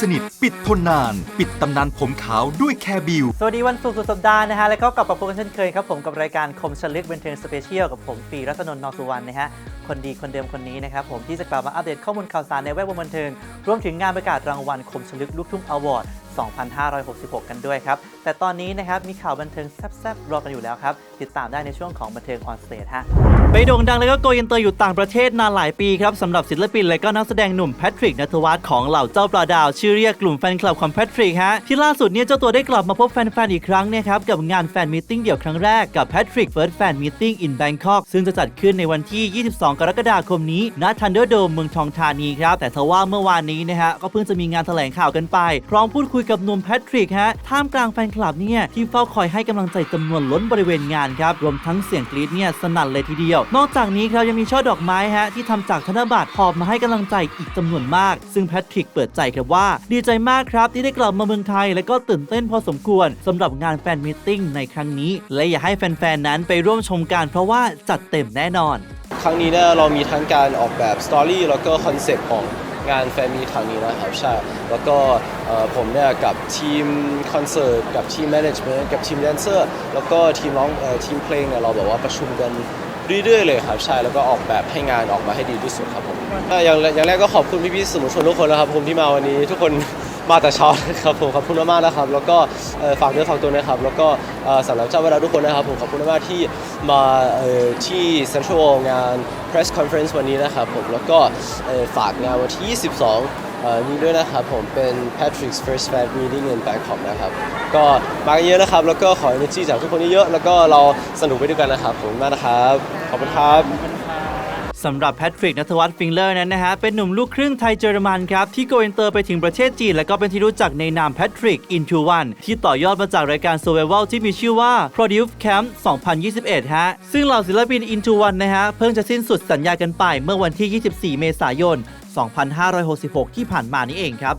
สนิท ปิดทนนาน ปิดตำนานผมขาวด้วยแคร์บิว สวัสดีวันศุกร์สุดสัปดาห์นะฮะ แล้วก็กลับมาพบกันเช่นเคยครับผมกับรายการคมชลึกบันเทิงสเปเชียลกับผมปีรัตนนท์นอสุวรรณนะฮะ คนดีคนเดิมคนนี้นะครับผมที่จะกลับมาอัปเดตข้อมูลข่าวสารในแวดวงบันเทิง รวมถึงงานประกาศรางวัลคมชลึกลูกทุ่งอวอร์ด2566 กันด้วยครับ แต่ตอนนี้นะครับมีข่าวบันเทิงแซ่บๆรอกันอยู่แล้วครับ ติดตามได้ในช่วงของบันเทิงออนสเตจฮะไปโด่งดังแล้วก็โกอินเตอร์อยู่ต่างประเทศนานหลายปีครับสำหรับศิลปินและก็นักแสดงหนุ่มแพทริกนัทวัฒน์ของเหล่าเจ้าปลาดาว ชื่อเรียกกลุ่มแฟนคลับของแพทริกฮะที่ล่าสุดเนี่ยเจ้าตัวได้กลับมาพบแฟนๆอีกครั้งเนี่ยครับกับงานแฟนมิทติ้งเดี่ยวครั้งแรกกับแพทริกเฟิร์สแฟนมิทติ้งอินแบงคอกซึ่งจะจัดขึ้นในวันที่ 22 กรกฎาคมนี้ณทันเดอร์โดมเมืองทองธานีครับแต่ทว่าเมื่อวานนี้นะฮะก็เพิ่งจะมีงานแถลงข่าวกันไปพร้อมพูดคุยกับหนุ่มแพทริกฮะท่ามกลางแฟนคลับเนี่ยที่เฝ้าคอยให้กำลังใจจำนวนล้นบริเวณงานครับรวมทั้งเสียงกรี๊ดเนี่ยสนั่นเลยทีเดียว นอกจากนี้ครับยังมีช่อดอกไม้ฮะที่ทำจากธนบัตรหอบมาให้กำลังใจอีกจำนวนมาก ซึ่งแพทริกเปิดใจครับว่า ดีใจมากครับที่ได้กลับมาเมืองไทย และก็ตื่นเต้นพอสมควรสำหรับงานแฟนมิทติ้งในครั้งนี้ และอยากให้แฟนๆนั้นไปร่วมชมกันเพราะว่าจัดเต็มแน่นอน ครั้งนี้เนี่ยเรามีทั้งการออกแบบสตอรี่แล้วก็คอนเซ็ปต์ของ งานแฟนมีตครั้งนี้นะครับใช่แล้วก็เอ่อผมเนี่ยกับทีมคอนเสิร์ตกับทีมแมネจเมนต์กับทีมแดนเซอร์แล้วก็ทีมร้องเอ่อทีมเพลงเนี่ยเราแบบว่าประชุมกันเรื่อยๆเลยครับใช่แล้วก็ออกแบบให้งานออกมาให้ดีที่สุดครับผมอ่ออย่างอย่างแรกก็ขอบคุณพี่ๆสื่อมวลชนทุกคนนะครับผมที่มาวันนี้ทุกคน มาแต่เช้านะครับผมขอบคุณมากๆนะครับ แล้วก็ฝากเนื้อฝากตัวนะครับ แล้วก็เอ่อสำหรับเจ้าเวลาทุกคนนะครับผมขอบคุณมากๆที่มาเอ่อที่ Central งาน Press Conference วันนี้นะครับผมแล้วก็ฝากงานวันที่ 22 นี้ด้วยนะครับผมเป็น Patrick's First Fan Meeting in Bangkok นะครับก็มากันเยอะนะครับ แล้วก็ขอ energy จากทุกคนเยอะๆแล้วก็เราสนุกไปด้วยกันนะครับผมมากนะครับ ขอบคุณครับ สำหรับแพทริกนัทวัฒน์ฟิงเลอร์นั้นนะฮะ เป็นหนุ่มลูกครึ่งไทยเยอรมันครับ ที่โกอินเตอร์ไปถึงประเทศจีน และก็เป็นที่รู้จักในนามแพทริกอินทูวันที่ต่อยอดมาจากรายการ Survival ที่มีชื่อว่า Produce Camp 2021 ฮะ ซึ่งเหล่าศิลปินอินทูวันะฮะ เพิ่งจะสิ้นสุดสัญญากันไปเมื่อวันที่ 24 เมษายน 2566 ที่ผ่านมานี่เองครับ